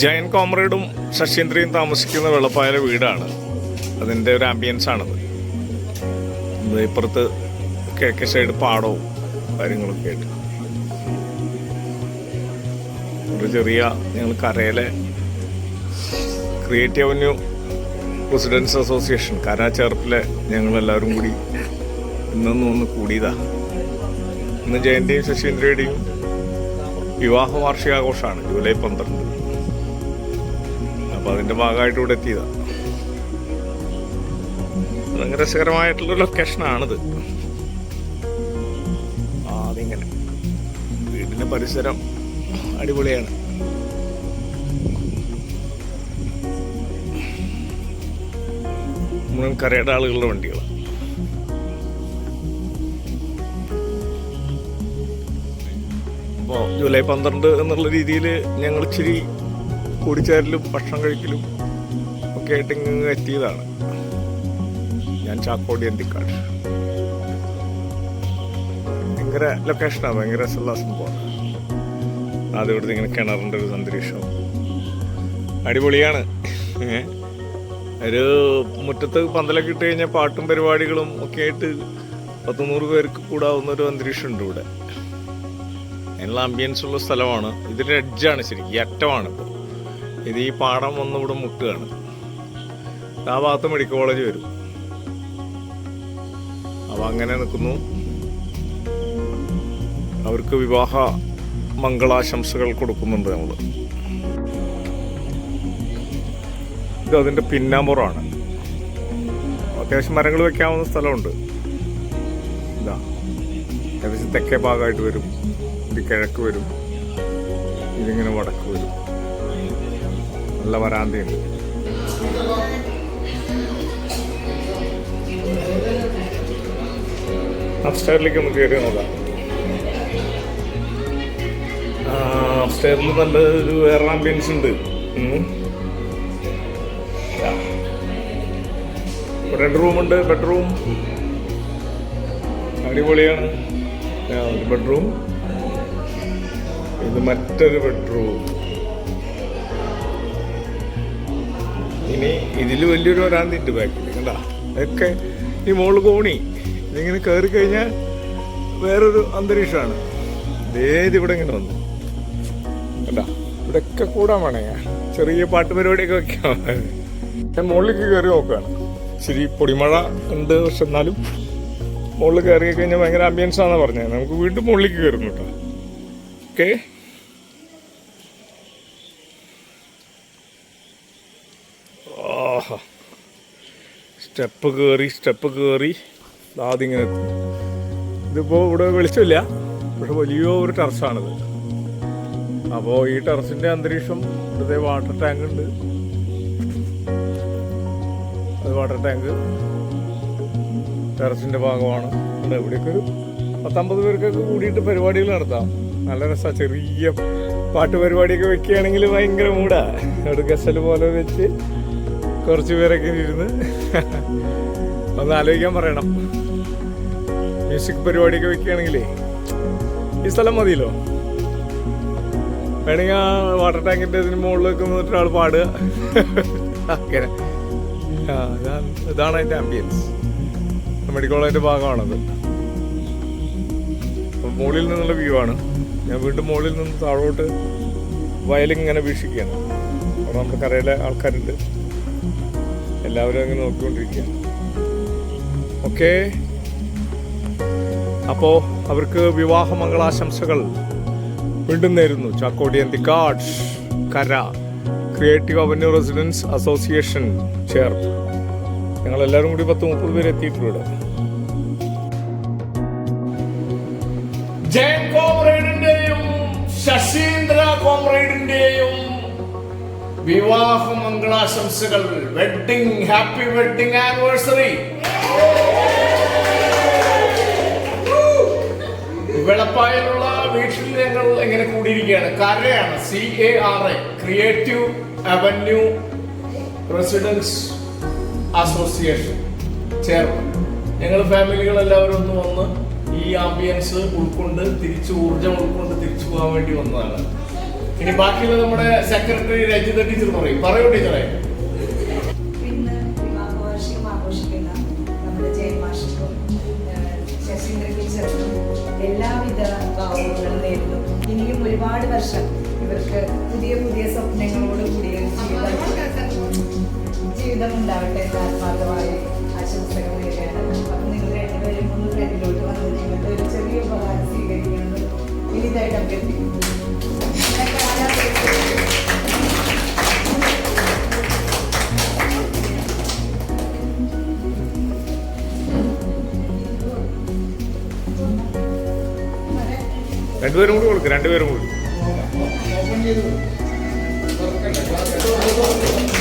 ജയൻ കോമ്രേഡും ശശീന്ദ്രയും താമസിക്കുന്ന വെള്ളപ്പായല വീടാണ്. അതിന്റെ ഒരു ആംബിയൻസ് ആണത്. ഇപ്പുറത്ത് കിഴക്കേ സൈഡ് പാടവും കാര്യങ്ങളൊക്കെ ആയിട്ട്. ഒരു ചെറിയ ഞങ്ങൾ കരയിലെ ക്രിയേറ്റീവ് അവന്യൂ റെസിഡൻസ് അസോസിയേഷൻ കര ചേർപ്പിലെ ഞങ്ങളെല്ലാവരും കൂടി ഇന്നൊന്ന് ഒന്ന് കൂടിയതാ. ഇന്ന് ജയന്റെയും ശശീന്ദ്രയുടെയും വിവാഹ വാർഷികാഘോഷമാണ് ജൂലൈ പന്ത്രണ്ട്. അപ്പൊ അതിന്റെ ഭാഗമായിട്ട് ഇവിടെ എത്തിയതാണ് രസകരമായിട്ടുള്ള ലൊക്കേഷനാണിത്. അതിങ്ങനെ വീടിന്റെ പരിസരം അടിപൊളിയാണ്. മുഴുവൻ കരയുടെ ആളുകളുടെ വണ്ടികളാണ് അപ്പോൾ ജൂലൈ പന്ത്രണ്ട് എന്നുള്ള രീതിയിൽ ഞങ്ങൾ ഇച്ചിരി കൂടിച്ചേരലും ഭക്ഷണം കഴിക്കലും ഒക്കെ ആയിട്ട് ഇങ്ങ് എത്തിയതാണ്. ഞാൻ ചാക്കോടി എന്തിക്കാട് ഭയങ്കര ലൊക്കേഷനാണ് ഭയങ്കര രസമുള്ള സംഭവമാണ്. ആദ്യം ഇവിടുത്തെ ഇങ്ങനെ കിണറിന്റെ ഒരു അന്തരീക്ഷം. അടിപൊളിയാണ്? ഒരു മുറ്റത്ത് പന്തലൊക്കെ ഇട്ട് കഴിഞ്ഞാൽ പാട്ടും പരിപാടികളും ഒക്കെ ആയിട്ട് പത്ത് നൂറ് പേർക്ക് കൂടാവുന്ന ഒരു അന്തരീക്ഷം ഉണ്ട് ഇവിടെ. അതിനുള്ള ആംബിയൻസ് ഉള്ള സ്ഥലമാണ്. ഇതിന്റെ എഡ്ജാണ് ശരിക്കും. ഈ അറ്റമാണ് ഇപ്പോൾ. ഇത് ഈ പാടം ഒന്നുകൂടെ മുക്കുകയാണ് ആ ഭാഗത്ത് മെഡിക്കൽ കോളേജ് വരും. അപ്പൊ അങ്ങനെ നിൽക്കുന്നു. അവർക്ക് വിവാഹ മംഗളാശംസകൾ കൊടുക്കുന്നുണ്ട് നമ്മൾ ഇത് അതിന്റെ പിന്നാമ്പുറമാണ്. അത്യാവശ്യം മരങ്ങൾ വെക്കാവുന്ന സ്ഥലമുണ്ട്. ഇതാ. ഏകദേശം തെക്കേ ഭാഗമായിട്ട് വരും. ഇത് കിഴക്ക് വരും. ഇതിങ്ങനെ വടക്ക് വരും. നല്ല വരാന്തയുണ്ട്. അപ്സ്റ്റേറിലേക്ക് ഒന്ന് കയറി നോക്കാം. അപ്സ്റ്റേറിൽ നല്ല ഒരു വേറെ ആംബിയൻസ് ഉണ്ട്. രണ്ട് റൂമുണ്ട് ബെഡ്റൂം അടിപൊളിയാണ്. ബെഡ്റൂം ഇത് മറ്റൊരു ബെഡ്റൂം ഇനി ഇതിൽ വലിയൊരു വരാന്തിണ്ട് ബാക്കിൽ കണ്ടാ? ഒക്കെ ഈ മോൾ കോണി. ഇതിങ്ങനെ കയറി കഴിഞ്ഞാൽ വേറൊരു അന്തരീക്ഷമാണ്. ഇതേത് ഇവിടെ ഇങ്ങനെ വന്നു. കണ്ട? ഇവിടെയൊക്കെ കൂടാൻ വേണേ. ചെറിയ പാട്ട് പരിപാടിയൊക്കെ വെക്കാം ഞാൻ മുകളിലേക്ക് കയറി നോക്കുകയാണ്. ശരി പൊടിമഴ ഉണ്ട് പക്ഷെ എന്നാലും മുകളിൽ കയറി കഴിഞ്ഞാൽ ഭയങ്കര ആംബിയൻസ് ആണെന്ന് പറഞ്ഞത് നമുക്ക് വീണ്ടും മുകളിലേക്ക് കയറുന്നു കേട്ടോ ഓക്കെ? സ്റ്റെപ്പ് കയറി സ്റ്റെപ്പ് കയറി ആദ്യങ്ങനെ ഇതിപ്പോൾ ഇവിടെ വെളിച്ചമില്ല. പക്ഷെ വലിയ ഒരു ടെറസാണിത്. അപ്പോൾ ഈ ടെറസിന്റെ അന്തരീക്ഷം ഇവിടുത്തെ വാട്ടർ ടാങ്ക് ഉണ്ട്. അത് വാട്ടർ ടാങ്ക് ടെറസിന്റെ ഭാഗമാണ്. ഉണ്ട് ഇവിടെയൊക്കെ ഒരു പത്തമ്പത് പേർക്കൊക്കെ കൂടിയിട്ട് പരിപാടികൾ നടത്താം. നല്ല രസമാണ് ചെറിയ പാട്ട് പരിപാടിയൊക്കെ വെക്കുകയാണെങ്കിൽ ഭയങ്കര മൂടാ അവിടെ ഗസൽ പോലെ വെച്ച് കുറച്ച് പേരൊക്കെ ഇരുന്ന് ഒന്ന് ആലോചിക്കാൻ പറയണം. മ്യൂസിക് പരിപാടിയൊക്കെ വെക്കുകയാണെങ്കിലേ ഈ സ്ഥലം മതിയല്ലോ? വേണമെങ്കിൽ ആ വാട്ടർ ടാങ്കിന്റെ ഇതിന് മുകളിലേക്ക് നിന്നിട്ട് ഒരാൾ പാടുക. ഇതാണ് അതിന്റെ ആംബിയൻസ് മെഡിക്കൽ കോളേജിന്റെ ഭാഗമാണത് മുകളിൽ നിന്നുള്ള വ്യൂ ആണ്. ഞാൻ വീണ്ടും മുകളിൽ നിന്ന് താഴോട്ട് വയലിങ്ങനെ വീക്ഷിക്കുകയാണ്. അവിടെ നമ്മുടെ കരയിലെ ആൾക്കാരുണ്ട്. എല്ലാവരും അങ്ങ് നോക്കിക്കൊണ്ടിരിക്കുക. ഓക്കെ അപ്പോൾ അവർക്ക് വിവാഹ മംഗളാശംസകൾ വീണ്ടും നേരുന്നു. ചാക്കോടി and the gods CARA creative avenue residence association chair ഞങ്ങൾ എല്ലാവരും കൂടി പത്ത് മുപ്പത് പേര് എത്തിയിട്ടുണ്ട് ജയൻ കോമ്രേഡിന്റെയും ശശീന്ദ്ര കോമ്രേഡിന്റെയും വിവാഹ മംഗളാശംസകൾ വെഡിങ് ഹാപ്പി വെഡിങ് ആനിവേഴ്സറി വെളപ്പായിലുള്ള വീട്ടിൽ ഞങ്ങൾ എങ്ങനെ കൂടിയിരിക്കുകയാണ്. കരയാണ്. C A R A creative avenue residence association ചേർന്ന് ഞങ്ങൾ ഫാമിലികളെല്ലാവരും ഒന്ന് വന്ന് ഈ ആംബിയൻസ് ഉൾക്കൊണ്ട് തിരിച്ചു ഊർജം ഉൾക്കൊണ്ട് തിരിച്ചു പോകാൻ വേണ്ടി വന്നതാണ്. ഇനി ബാക്കിയുള്ള നമ്മുടെ സെക്രട്ടറി രഞ്ജിത ടീച്ചർ പറയും. പറയൂ ടീച്ചറെ എല്ലാവിധ ഭാവങ്ങളും നേരുന്നു. ഇനിയും ഒരുപാട് വർഷം ഇവർക്ക് പുതിയ പുതിയ സ്വപ്നങ്ങളോട് കൂടിയ ജീവിതം ഉണ്ടാവട്ടെ എന്ന് ആത്മാർത്ഥമായി ആശംസകൾ നേരുകയാണ്. അപ്പം നിങ്ങൾ രണ്ടുപേരും ഒന്ന് ഫ്രണ്ടിലോട്ട് വന്ന് ഞങ്ങളുടെ ഒരു ചെറിയ ഉപകാരം സ്വീകരിക്കുന്നത് ഇനിതായിട്ട് അഭ്യർത്ഥിക്കുന്നു. രണ്ടുപേരും കൂടി കൊടുക്കും രണ്ടുപേരും കൂടി.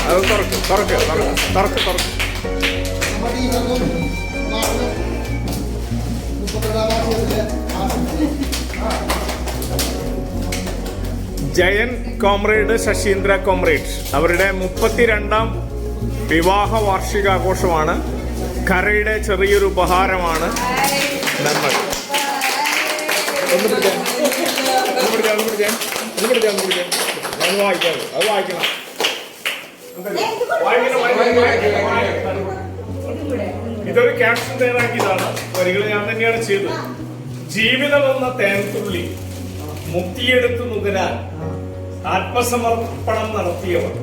അത് തുറക്ക് തുറക്ക് തുറക്ക് തുറക്ക് തുറക്ക്. Jayan comrade Sasheendra comrade. അവരുടെ മുപ്പത്തിരണ്ടാം വിവാഹ വാർഷികാഘോഷമാണ്. കരയുടെ ചെറിയൊരു ഉപഹാരമാണ് നമ്മൾ. അത് വായിക്കണം ഇതൊരു ക്യാപ്ഷൻ തയ്യാറാക്കിയതാണ്. വരികൾ ഞാൻ തന്നെയാണ് ചെയ്തത്. ജീവിതം എന്ന തേൻതുള്ളി മുക്തിയെടുത്തു നുകരാൻ ആത്മസമർപ്പണം നടത്തിയവർ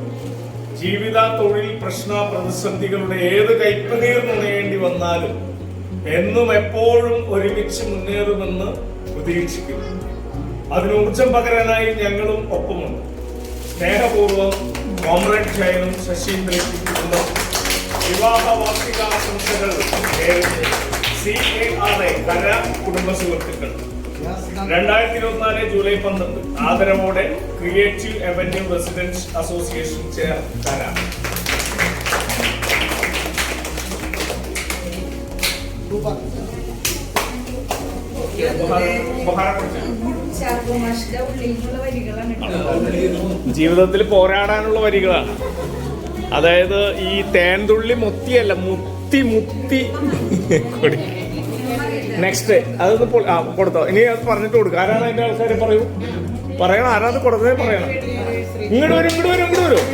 ജീവിത തൊഴിൽ പ്രശ്ന പ്രതിസന്ധികളുടെ ഏത് കൈപ്പനീർ നുണയേണ്ടി വന്നാലും എന്നും എപ്പോഴും ഒരുമിച്ച് മുന്നേറുമെന്ന് പ്രതീക്ഷിക്കുന്നു. അതിന് ഊർജം പകരാനായി ഞങ്ങളും ഒപ്പമുണ്ട്. സ്നേഹപൂർവം കോമ്രേഡ് ജയനും ശശീന്ദ്രും വിവാഹ വാർഷികാശംസകൾ C A R A CARA കുടുംബ സുഹൃത്തുക്കൾ. രണ്ടായിരത്തി ഇരുപത്തിനാല് ജൂലൈ പന്ത്രണ്ട് ആദരവോടെ creative avenue residence association chair CARA ഉപഹാരം കൊടുക്കാം. ചാക്കോമാഷിന്റെ ഉള്ളിൽ നിന്നുള്ള വരികളാണ് കേട്ടോ. ജീവിതത്തിൽ പോരാടാനുള്ള വരികളാണ് അതായത് ഈ തേൻതുള്ളി മുത്തിയല്ല മുത്തി മുത്തി കൊടു നെക്സ്റ്റ് അതൊന്ന് കൊടുത്തോ. ഇനി അത് പറഞ്ഞിട്ട് കൊടുക്കും. ആരാണ് അതിന്റെ ആൾക്കാര് പറയൂ? പറയണം. ആരാണ് കൊടുത്തത് പറയണം. ഇങ്ങോട്ട് വരും ഇങ്ങോട്ട് വരും ഇങ്ങോട്ട് വരും.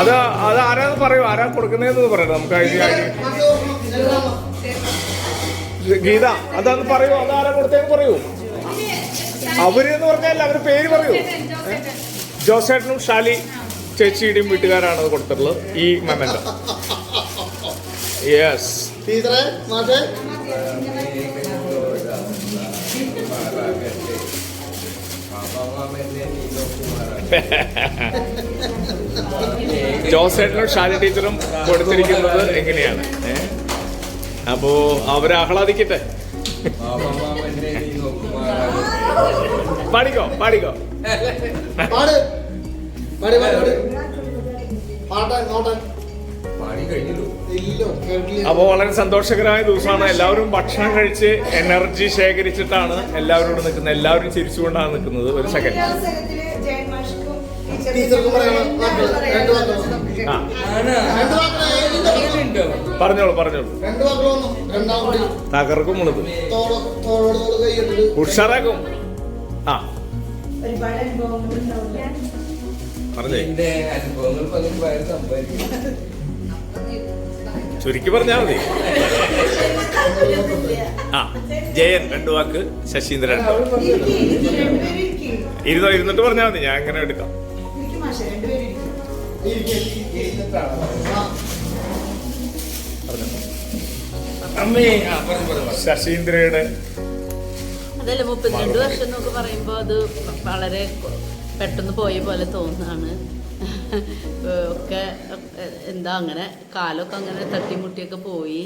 അത് അത് ആരാന്ന് പറയൂ. ആരാ കൊടുക്കുന്നതെന്ന് പറയണം. നമുക്ക് ഗീത അതാന്ന് പറയൂ. അത് ആരാ കൊടുത്തേന്ന് പറയൂ. അവർ എന്ന് പറഞ്ഞാൽ അവർ പേര് പറയൂ. ജോസേട്ടനും ഷാലി ചേച്ചിയുടെയും വീട്ടുകാരാണ് അത് കൊടുത്തിട്ടുള്ളത്. ഈ മൊമെന്റ് യെസ് ടീച്ചറെ മാഷെ. ജോസേട്ടനും ഷാജി ടീച്ചറും കൊടുത്തിരിക്കുന്നത് എങ്ങനെയാണ്? അപ്പോ അവർ ആഹ്ലാദിക്കട്ടെ. പാടിക്കോ പാടിക്കോ. പാട്. പാടി പാടി പാടി. പാട്ടാ നോട്ടെ പാടി കേട്ടില്ല അപ്പോൾ വളരെ സന്തോഷകരമായ ദിവസമാണ്. എല്ലാവരും ഭക്ഷണം കഴിച്ച് എനർജി ശേഖരിച്ചിട്ടാണ് എല്ലാവരും ഇവിടെ നിൽക്കുന്നത്. എല്ലാവരും ചിരിച്ചുകൊണ്ടാണ് നിൽക്കുന്നത്. ഒരു സെക്കൻഡ് പറഞ്ഞോളൂ പറഞ്ഞോളൂ. തകർക്കും ഉള്ളത്. ഉഷാറാക്കും. ആ. പറഞ്ഞേ. അനുഭവങ്ങൾ ചുരുക്കി പറഞ്ഞാൽ മതി. ആ ജയൻ രണ്ടു വാക്ക് ശശീന്ദ്രൻ. ഇരുന്നോ ഇരുന്നിട്ട് പറഞ്ഞാൽ മതി ഞാൻ അങ്ങനെ എടുക്കാം. ശശീന്ദ്രയുടെ അതല്ല മുപ്പത്തിരണ്ട് വർഷം എന്നൊക്കെ പറയുമ്പോൾ അത് വളരെ പെട്ടെന്ന് പോയ പോലെ തോന്നുന്നതാണ് ഒക്കെ എന്താ അങ്ങനെ കാലൊക്കെ അങ്ങനെ തട്ടിമുട്ടിയൊക്കെ പോയി.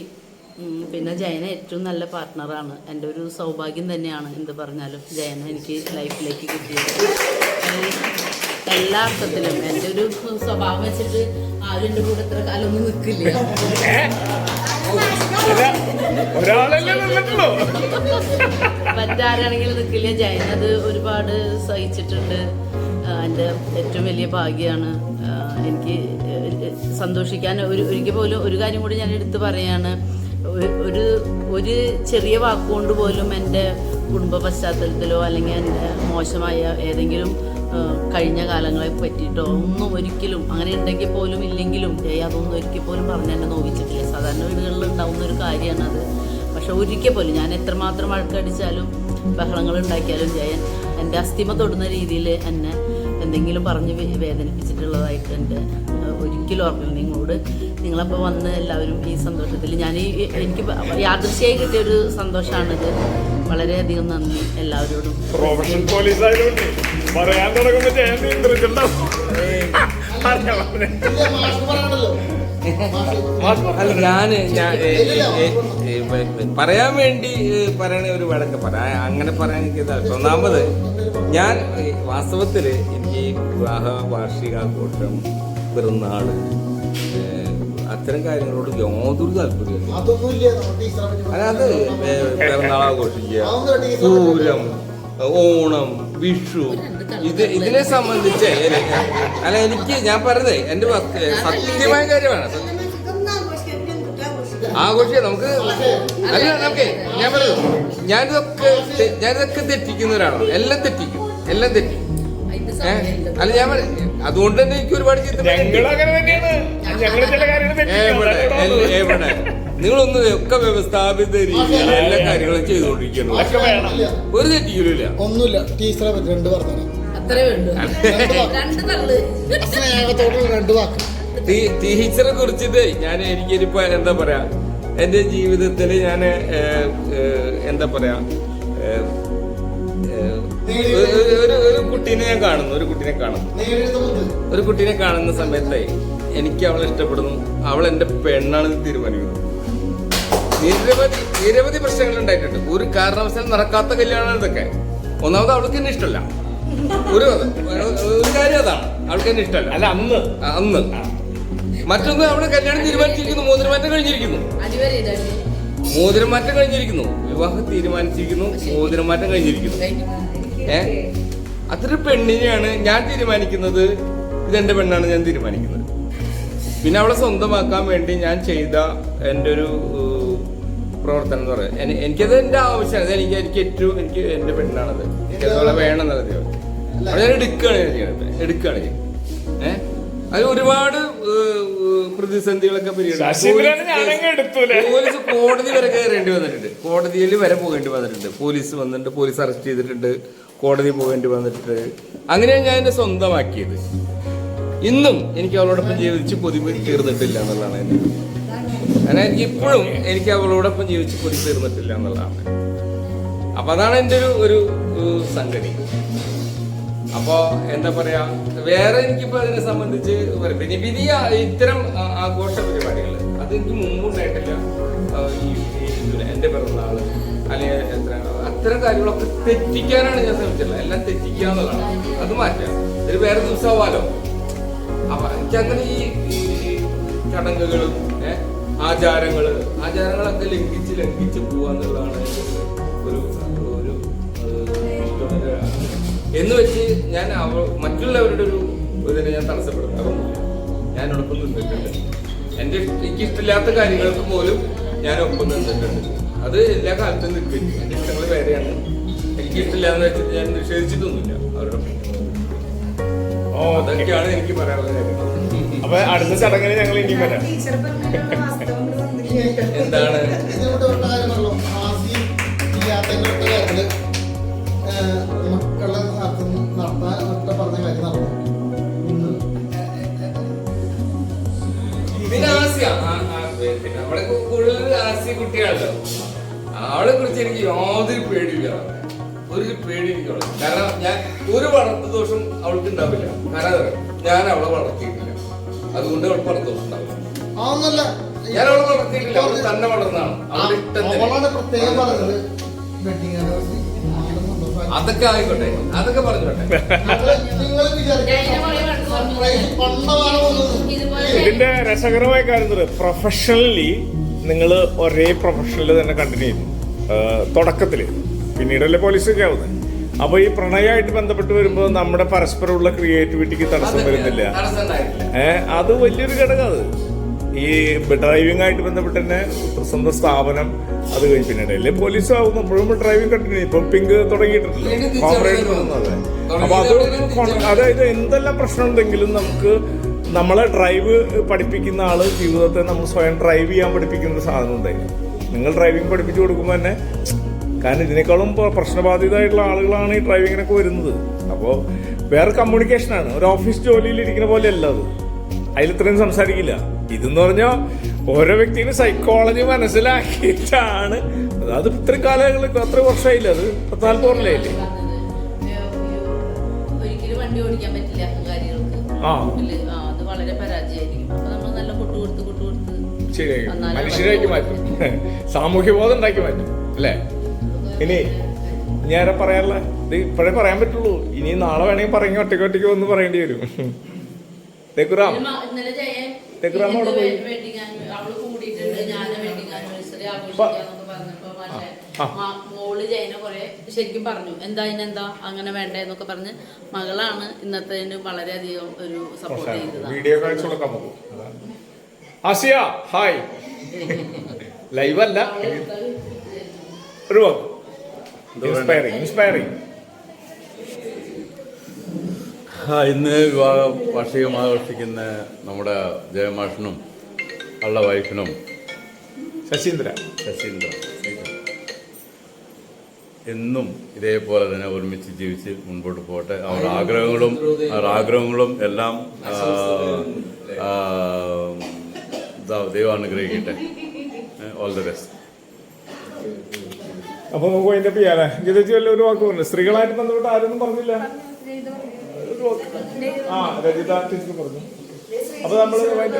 പിന്നെ ജയന ഏറ്റവും നല്ല പാർട്ട്ണറാണ് എന്റെ ഒരു സൗഭാഗ്യം തന്നെയാണ് എന്ത് പറഞ്ഞാലും ജയന എനിക്ക് ലൈഫിലേക്ക് കിട്ടിയത്. എല്ലാ അർത്ഥത്തിലും എന്റെ ഒരു സ്വഭാവം വെച്ചിട്ട് ആരും എന്റെ കൂടെ ഇത്ര കാലമൊന്നും നിൽക്കില്ല. മറ്റാരാണെങ്കിലും നിൽക്കില്ല. ജയൻ അത് ഒരുപാട് സഹിച്ചിട്ടുണ്ട്. എന്റെ ഏറ്റവും വലിയ ഭാഗ്യമാണ് എനിക്ക് സന്തോഷിക്കാൻ ഒരു ഒരിക്കൽ പോലും ഒരു കാര്യം കൂടി ഞാൻ എടുത്തു പറയാണ്. ഒരു ഒരു ചെറിയ വാക്കുകൊണ്ട് പോലും എന്റെ കുടുംബ പശ്ചാത്തലത്തിലോ അല്ലെങ്കിൽ എന്റെ മോശമായ ഏതെങ്കിലും കഴിഞ്ഞ കാലങ്ങളെ പറ്റിയിട്ടോ ഒന്നും ഒരിക്കലും അങ്ങനെ ഉണ്ടെങ്കിൽ പോലും ഇല്ലെങ്കിലും അതൊന്നും ഒരിക്കൽ പോലും പറഞ്ഞ് എന്നെ നോവിച്ചിട്ടില്ല. സാധാരണ വീടുകളിൽ ഉണ്ടാവുന്ന ഒരു കാര്യമാണ് അത്. പക്ഷെ ഒരിക്കൽ പോലും ഞാൻ എത്രമാത്രം വഴക്കടിച്ചാലും ബഹളങ്ങൾ ഉണ്ടാക്കിയാലും ജയൻ എന്റെ അസ്ഥിമ തൊടുന്ന രീതിയിൽ എന്നെ എന്തെങ്കിലും പറഞ്ഞ് വേദനിപ്പിച്ചിട്ടുള്ളതായിട്ട് എന്റെ ഒരിക്കലും ഓർമ്മയില്ല. നിങ്ങളോട് നിങ്ങളപ്പോൾ വന്ന് എല്ലാവരും ഈ സന്തോഷത്തിൽ ഞാൻ ഈ എനിക്ക് യാദൃശ്യമായി കിട്ടിയൊരു സന്തോഷമാണിത്. വളരെയധികം നന്ദി എല്ലാവരോടും. പ്രൊഫഷണൽ പോലീസ് ആയതുകൊണ്ട് പറയാൻ ജയന്തി ഏ, പറയാൻ വേണ്ടി പറയണ ഒരു വഴക്ക് പറയാൻ അങ്ങനെ പറയാൻ എനിക്ക് ഒന്നാമത് ഞാൻ വാസ്തവത്തിൽ വിവാഹ വാർഷികാഘോഷം പിറന്നാൾ അത്തരം കാര്യങ്ങളോട് യാതൊരു താല്പര്യമില്ല അതായത് പിറന്നാൾ ആഘോഷിക്കുക. പൂരം ഓണം വിഷു ഇത് ഇതിനെ സംബന്ധിച്ച് അല്ല എനിക്ക് ഞാൻ പറഞ്ഞേ എന്റെ സത്യമായ കാര്യമാണ്. ആഘോഷിക്കാം നമുക്ക് അല്ല നമുക്ക് ഞാൻ പറഞ്ഞു ഞാനിതൊക്കെ ഞാനിതൊക്കെ തെറ്റിക്കുന്ന ഒരാളാണ്. എല്ലാം തെറ്റിക്കും എല്ലാം തെറ്റിക്കും? അല്ല ഞാൻ അതുകൊണ്ട് തന്നെ എനിക്ക് ഒരുപാട് നിങ്ങളൊന്ന് ഒക്കെ വ്യവസ്ഥാപിത രീതിയിൽ എല്ലാ കാര്യങ്ങളും ചെയ്തുകൊണ്ടിരിക്കുന്നു. ഒക്കെ വേണം. ഒരു തെറ്റിക്കലില്ല ഒന്നുമില്ല. ടീച്ചറെ പറ്റി രണ്ട് പറഞ്ഞു രണ്ട് വാക്ക്. ടീച്ചറെ കുറിച്ചിട്ട് ഞാൻ എനിക്കിപ്പോ എന്താ പറയാ? എന്റെ ജീവിതത്തിൽ ഞാൻ എന്താ പറയാ? ഒരു കുട്ടീനെ ഞാൻ കാണുന്നു ഒരു കുട്ടീനെ കാണുന്നു. ഒരു കുട്ടീനെ കാണുന്ന സമയത്ത് എനിക്ക് അവളെ ഇഷ്ടപ്പെടുന്നു. അവൾ എന്റെ പെണ്ണാണെന്ന് തീരുമാനിക്കുന്നു. നിരവധി നിരവധി പ്രശ്നങ്ങൾ ഉണ്ടായിട്ടുണ്ട്. ഒരു കാരണവശാലും നടക്കാത്ത കല്യാണമാണ് ഇതൊക്കെ. ഒന്നാമത് അവൾക്ക് എന്നെ ഇഷ്ടമല്ല. ഒരു ഒരു കാര്യം അതാണ്. അവൾക്ക് എന്നെ ഇഷ്ടമല്ല. അല്ല അന്ന്. അന്ന്. മറ്റൊന്ന് അവിടെ കല്യാണം തീരുമാനിച്ചിരിക്കുന്നു മോതിരമാറ്റം കഴിഞ്ഞിരിക്കുന്നു. മോതിരമാറ്റം കഴിഞ്ഞിരിക്കുന്നു. വിവാഹം തീരുമാനിച്ചിരിക്കുന്നു മോതിരമാറ്റം കഴിഞ്ഞിരിക്കുന്നു. ഏ? അത്ര പെണ്ണിനെയാണ് ഞാൻ തീരുമാനിക്കുന്നത്. ഇതെന്റെ പെണ്ണാണ് ഞാൻ തീരുമാനിക്കുന്നത്. പിന്നെ അവളെ സ്വന്തമാക്കാൻ വേണ്ടി ഞാൻ ചെയ്ത എന്റെ ഒരു പ്രവർത്തനം എന്ന് പറയുന്നത് എനി- എനിക്കത് എന്റെ ആവശ്യമാണ്. എനിക്ക് എനിക്ക് ഏറ്റവും എനിക്ക് എന്റെ പെണ്ണാണത്. എനിക്കത് അവളെ വേണം എന്നുള്ളത് അവിടെ ഞാൻ എടുക്കുകയാണ് ഞാൻ എടുക്കുകയാണ് ചെയ്യുന്നത്. ഏഹ് അത് ഒരുപാട് പ്രതിസന്ധികളൊക്കെ? പോലീസ് കോടതി വരെ കയറേണ്ടി വന്നിട്ടുണ്ട്. കോടതിയിൽ വരെ പോകേണ്ടി വന്നിട്ടുണ്ട്. പോലീസ് വന്നിട്ടുണ്ട്. പോലീസ് അറസ്റ്റ് ചെയ്തിട്ടുണ്ട്. കോടതി പോകേണ്ടി വന്നിട്ട് അങ്ങനെയാണ് ഞാൻ എന്നെ സ്വന്തമാക്കിയത്. ഇന്നും എനിക്ക് അവളോടൊപ്പം ജീവിച്ച് പൊതി തീർന്നിട്ടില്ല എന്നുള്ളതാണ് എന്റെ അങ്ങനെ എനിക്ക് ഇപ്പോഴും എനിക്ക് അവളോടൊപ്പം ജീവിച്ച് പൊതി തീർന്നിട്ടില്ല എന്നുള്ളതാണ്. അപ്പൊ അതാണ് എന്റെ ഒരു ഒരു സംഗതി. അപ്പോ എന്താ പറയാ വേറെ എനിക്കിപ്പോ അതിനെ സംബന്ധിച്ച് പിന്നെ വലിയ ഇത്തരം ആഘോഷ പരിപാടികൾ അത് എനിക്ക് മുമ്പുണ്ടായിട്ടില്ല. എന്റെ പിറന്നാൾ അല്ലെങ്കിൽ എത്ര അത്തരം കാര്യങ്ങളൊക്കെ തെറ്റിക്കാനാണ് ഞാൻ ശ്രമിച്ചിട്ടുള്ളത്. എല്ലാം തെറ്റിക്കുക എന്നുള്ളതാണ് അത് മാറ്റാം. ഇത് വേറെ ദിവസമാവാലോ? അപ്പൊ എനിക്കങ്ങനെ ഈ ചടങ്ങുകളും ആചാരങ്ങൾ ആചാരങ്ങളൊക്കെ ലംഘിച്ച് ലംഘിച്ച് പോവാന്നുള്ളതാണ് ഒരു ഒരു എന്ന് വെച്ച് ഞാൻ അവ മറ്റുള്ളവരുടെ ഒരു ഇതിനെ ഞാൻ തടസ്സപ്പെടുത്താറൊന്നുമില്ല ഞാൻ ഒപ്പം നിന്നിട്ടുണ്ട്. എന്റെ എനിക്കിഷ്ടമില്ലാത്ത കാര്യങ്ങൾക്ക് പോലും ഞാൻ ഒപ്പം നിന്നിട്ടുണ്ട്. അത് എല്ലാ കാലത്തും നിൽക്കും. എന്റെ ഇഷ്ടങ്ങൾ വേറെയാണ്. എനിക്ക് ഇഷ്ടമില്ല എന്ന് വെച്ചിട്ട് ഞാൻ നിഷേധിച്ചിട്ടൊന്നുമില്ല അവരുടെ. ഓ അതൊക്കെയാണ് എനിക്ക് പറയാനുള്ളത്. കാര്യങ്ങൾ അപ്പൊ അടുത്ത ചടങ്ങിന് ഞങ്ങൾ ഇനിയും വരാം. എന്താണ്? മക്കളെ നടത്താൻ പറഞ്ഞ കാര്യം നടന്നു. പിന്നെ ആസിയ. ആ, ആ, പിന്നെ അവിടെ കൂടുതൽ ആസിയ കുട്ടിയാണല്ലോ. അവളെ കുറിച്ച് എനിക്ക് യാതൊരു പേടിയില്ല ഒരു പേടി എനിക്ക് അവളെ കാരണം ഞാൻ ഒരു വളർത്തു ദോഷം അവൾക്ക് ഉണ്ടാവില്ല. കാരണം ഞാൻ അവളെ വളർത്തിയിട്ടില്ല. അതുകൊണ്ട് അവൾക്ക് വളർത്തു ദോഷം ഉണ്ടാവില്ല ഞാൻ അവളെ വളർത്തിയിട്ടില്ല. അവൾ തന്നെ വളർന്നാണ് അവളുടെ ഇഷ്ടത്തിന് അതൊക്കെ ആയിക്കോട്ടെ. അതൊക്കെ പറഞ്ഞോട്ടെ. ഇതിന്റെ രസകരമായ കാര്യം പ്രൊഫഷണലി നിങ്ങൾ ഒരേ പ്രൊഫഷനിൽ തന്നെ കണ്ടിന്യൂ ചെയ്തു തുടക്കത്തിൽ പിന്നീടല്ലേ പോലീസൊക്കെ ആവുന്നത് അപ്പൊ ഈ പ്രണയമായിട്ട് ബന്ധപ്പെട്ട് വരുമ്പോൾ നമ്മുടെ പരസ്പരമുള്ള ക്രിയേറ്റിവിറ്റിക്ക് തടസ്സം വരുന്നില്ല. തടസ്സം ഏ അത് വലിയൊരു ഘടകം അത്. ഈ ഡ്രൈവിംഗ് ആയിട്ട് ബന്ധപ്പെട്ട് തന്നെ സ്വന്തം സ്ഥാപനം അത് കഴിഞ്ഞ് പിന്നെ അല്ലെ പോലീസ് ആവുമ്പോഴും ഡ്രൈവിംഗ് കണ്ടിന്യൂ. ഇപ്പം പിങ്ക് തുടങ്ങിയിട്ടുണ്ടല്ലോ. കോപ്പറേറ്റ്. അപ്പൊ അത് അതായത് എന്തെല്ലാം പ്രശ്നം ഉണ്ടെങ്കിലും നമുക്ക് നമ്മളെ ഡ്രൈവ് പഠിപ്പിക്കുന്ന ആൾ ജീവിതത്തെ നമ്മൾ സ്വയം ഡ്രൈവ് ചെയ്യാൻ പഠിപ്പിക്കുന്ന ഒരു സാധനം ഉണ്ടായിരുന്നു നിങ്ങൾ ഡ്രൈവിംഗ് പഠിപ്പിച്ചു കൊടുക്കുമ്പോൾ തന്നെ കാരണം ഇതിനേക്കാളും പ്ര- പ്രശ്നബാധിതമായിട്ടുള്ള ആളുകളാണ് ഈ ഡ്രൈവിങ്ങിനൊക്കെ വരുന്നത്. അപ്പോൾ വേറെ കമ്മ്യൂണിക്കേഷനാണ് ഒരു ഓഫീസ് ജോലിയിൽ ഇരിക്കുന്ന പോലെയല്ല അത്. അതിലിത്രയും സംസാരിക്കില്ല. ഇതെന്ന് പറഞ്ഞാൽ ഓരോ വ്യക്തിയും സൈക്കോളജി മനസ്സിലാക്കിയിട്ടാണ്. അത് ഇത്രയും കാലങ്ങളിൽ അത്ര വർഷമായില്ല അത്? വർഷമായില്ലേ ഒരിക്കലും വണ്ടി ഓടിക്കാൻ പറ്റില്ല. അത് വളരെ പരാജയമായിരിക്കും. അപ്പൊ നമ്മൾ നല്ല ശരിയായിരിക്കും എന്നാലേ മനുഷ്യരാക്കി മാറ്റും സാമൂഹ്യ ബോധം ഉണ്ടാക്കി മാറ്റും അല്ലേ? ഇനി ഞാനെ പറയാനുള്ള? ഇത് ഇപ്പോഴേ പറയാൻ പറ്റുള്ളൂ. ഇനി നാളെ വേണമെങ്കിൽ പറയും ഒറ്റയ്ക്ക് ഒറ്റയ്ക്ക് വന്ന് പറയേണ്ടി വരും. തെക്കുറാം. തെക്കുറാം അവിടെ പോയി. മോൾ ജയന കുറെ ശരിക്കും പറഞ്ഞു. എന്താ ഇതിനെന്താ അങ്ങനെ വേണ്ടെന്നൊക്കെ പറഞ്ഞ് മകളാണ് ഇന്നത്തെ വളരെയധികം ഒരു സപ്പോർട്ട് ചെയ്തത്. വീഡിയോ പോകും. ആസിയ ഹായ് ലൈവ് അല്ല ഒരു ഇൻസ്പയറിംഗ് ആ, ഇന്ന് വിവാഹ വാർഷികം ആഘോഷിക്കുന്ന നമ്മുടെ ജയമാഷനും ഉള്ള വൈഫിനും ശശീന്ദ്ര. ശശീന്ദ്ര. എന്നും ഇതേപോലെ തന്നെ ഒരുമിച്ച് ജീവിച്ച് മുൻപോട്ട് പോകട്ടെ. അവരുടെ ആഗ്രഹങ്ങളും അവരുടെ ആഗ്രഹങ്ങളും എല്ലാം ദൈവം അനുഗ്രഹിക്കട്ടെ. ഓൾ ദ ബെസ്റ്റ് അപ്പൊ നമുക്ക് അതിന്റെ ചെയ്യാലേ ഗീതജി വല്ല ഒരു വാക്ക് പറഞ്ഞു? സ്ത്രീകളായിട്ട് ബന്ധപ്പെട്ട് ആരൊന്നും പറഞ്ഞില്ല. ആ രജിത ടീച്ചർ പറഞ്ഞു. അപ്പൊ നമ്മൾ പാട്ട്.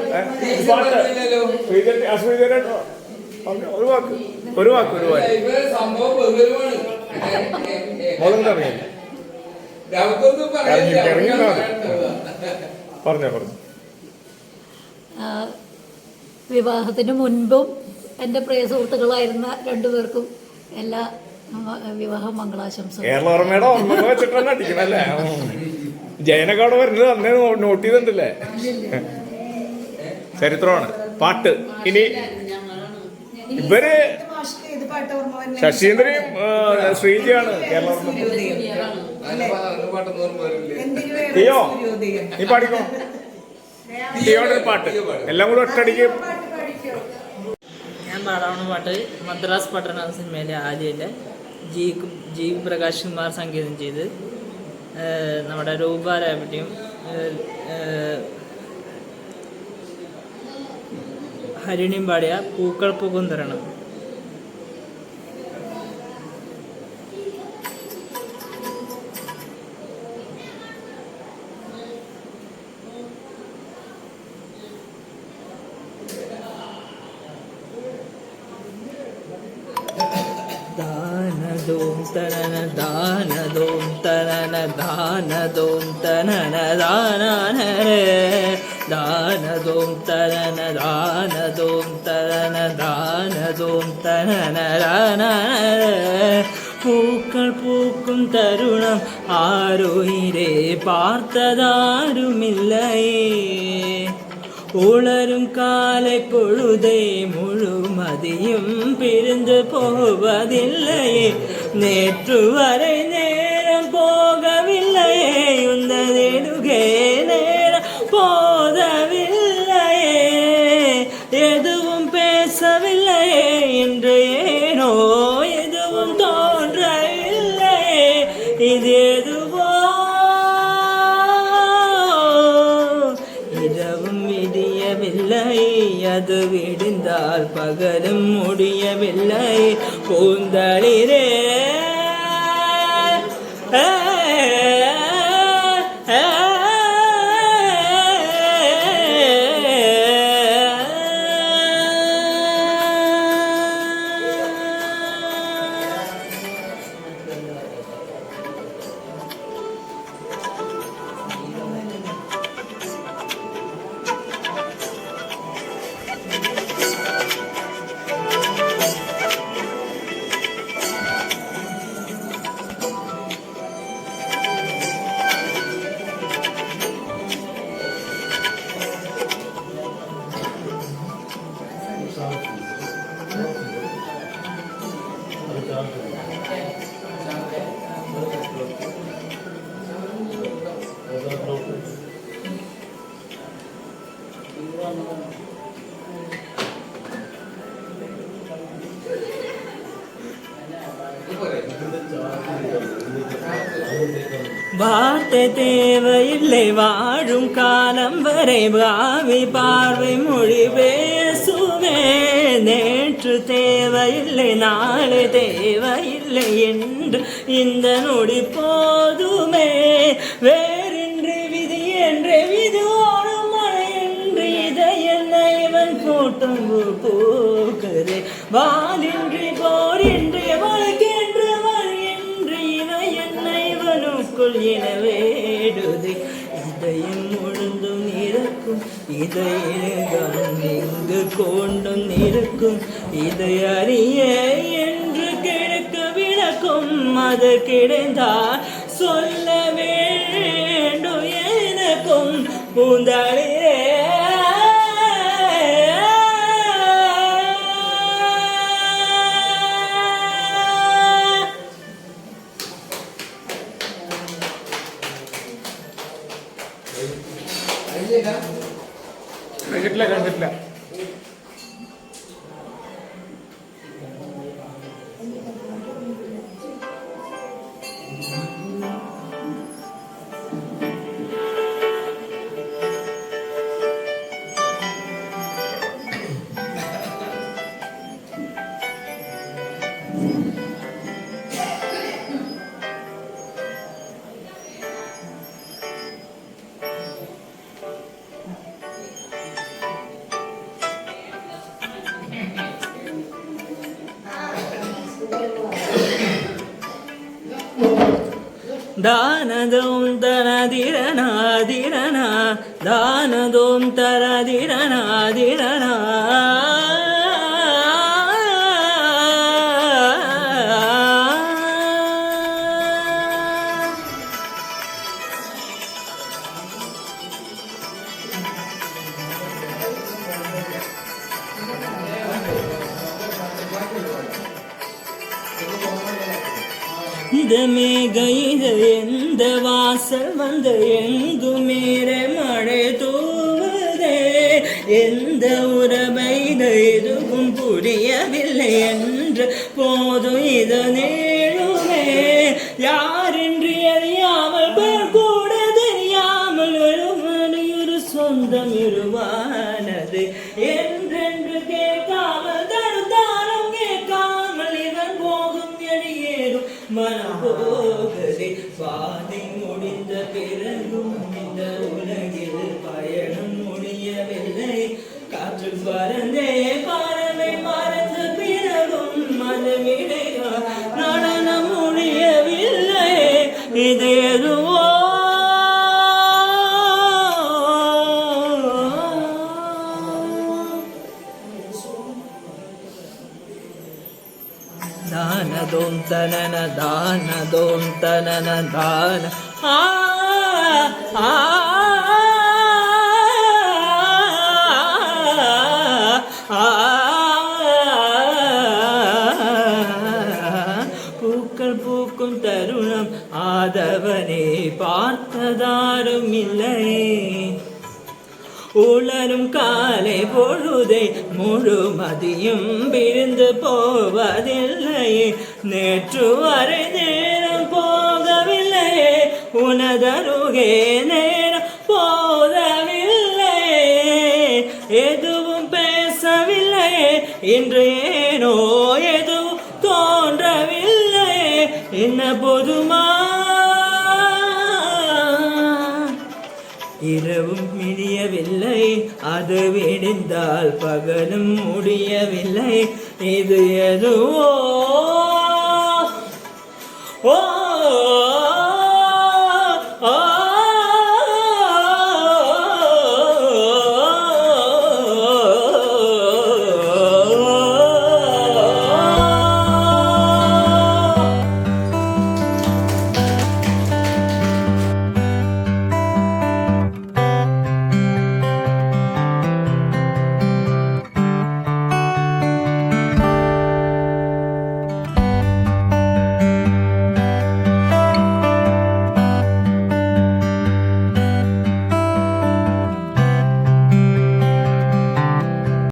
ഒരു വാക്ക്. ഒരു വാക്ക് ഒരു വാക്ക്. മോളെന്താ പറഞ്ഞോ പറഞ്ഞു. വിവാഹത്തിന് മുൻപും എന്റെ പ്രിയ സുഹൃത്തുക്കളായിരുന്ന രണ്ടുപേർക്കും എല്ലാ വിവാഹം ജയനക്കാട് വരുന്നത് അന്നേ നോട്ട് ചെയ്തിട്ടുണ്ടല്ലേ? ചരിത്രമാണ്. പാട്ട്. ഇനി ഇവർ? ശശീന്ദ്രയും ശ്രീജിയാണ് കേരള ടിയോ നീ പാടിക്കോ? ടിയോയുടെ ഒരു പാട്ട്. എല്ലാം കൂടെ ഒറ്റടിക്ക് പാട്ട് പാടിക്കോ? ഞാൻ പാടാവുന്ന പാട്ട് മദ്രാസ് പട്ടണ സിനിമയിലെ ആദ്യയിലെ ജി ജി പ്രകാശ് കുമാർ സംഗീതം ചെയ്ത് നമ്മുടെ രൂപ ഏഹ്, ഹരിണിയും പാടിയ പൂക്കൾ പൂക്കും தனன தானதோம் தனன தானதோம் தனன தானன தானதோம் தனன தானதோம் தனன தானதோம் தனன தானன பூக்கள் பூக்கும் தருணம் ஆரோயிரே பார்த்ததாருமில்லை. உளரும் காலை பொழுதே முழுமதியும் பிரிந்து போவதில்லையே. நேற்று வரை நேரம் போகவில்லையே இந்த நெடுகே நேரம் போதவில்லையே. எதுவும் பேசவில்லையே என்று ஏனோ எதுவும் தோன்றவில்லையே. இது எதுவோ? இரவும் விடியவில்லை அது விடிந்தால் பகலும் முடியவில்லை. கூந்தலிரே வார்த்தை தேவையில்லை வாழும் காலம் வரை பாவி பார்வை மொழி பேசுவே. நேற்று தேவையில்லை நாளை தேவையில்லை என்று இந்த நொடி போதுமே. வேறின்றி விதி என்றே விதி ஓடும் மழை என்று இதை என்னை இவன் கூட்டம் போக்குதே. வாலின்றி என வேடுதே இதயம் முழுந்து நிறக்கும் இதயம் இங்கு கொண்டும் நிறக்கும் இதை அறிய என்று கிழக்க விளக்கும். அது கிடைந்தா சொல்ல வேண்டும் எனக்கும். பூந்தாளியே ದಾನದೋಂ ತರದಿರನಾದಿರನ ದಾನದೋಂ ತರದಿರನಾದಿರನ வாசல் எங்கு எங்குமீற மழை தூவதே. எந்த உறவை இது எதுவும் புரியவில்லை என்று போதும் இதனை தோம் தனனதான ஆ ஆ பூக்கள் பூக்கும் தருணம் ஆதவனே பார்த்ததாரும் இல்லையே ഉളരും കാലെ പൊഴുതേ മുഴുമതിയും വിരുന്ന് പോവതില്ലയേ നേറ്റു വരെ നേരം പോകവില്ലയേ ഉനതരുകേ നേരം போதவில்லை எதுவும் பேசவில்லை இன்று ஏனோ எதுவும் தோன்றவில்லை என்ன பொதுமா இரவும் விடியவில்லை அது விடிந்தால் பகலும் முடியவில்லை. இது எதுவோ? ஓ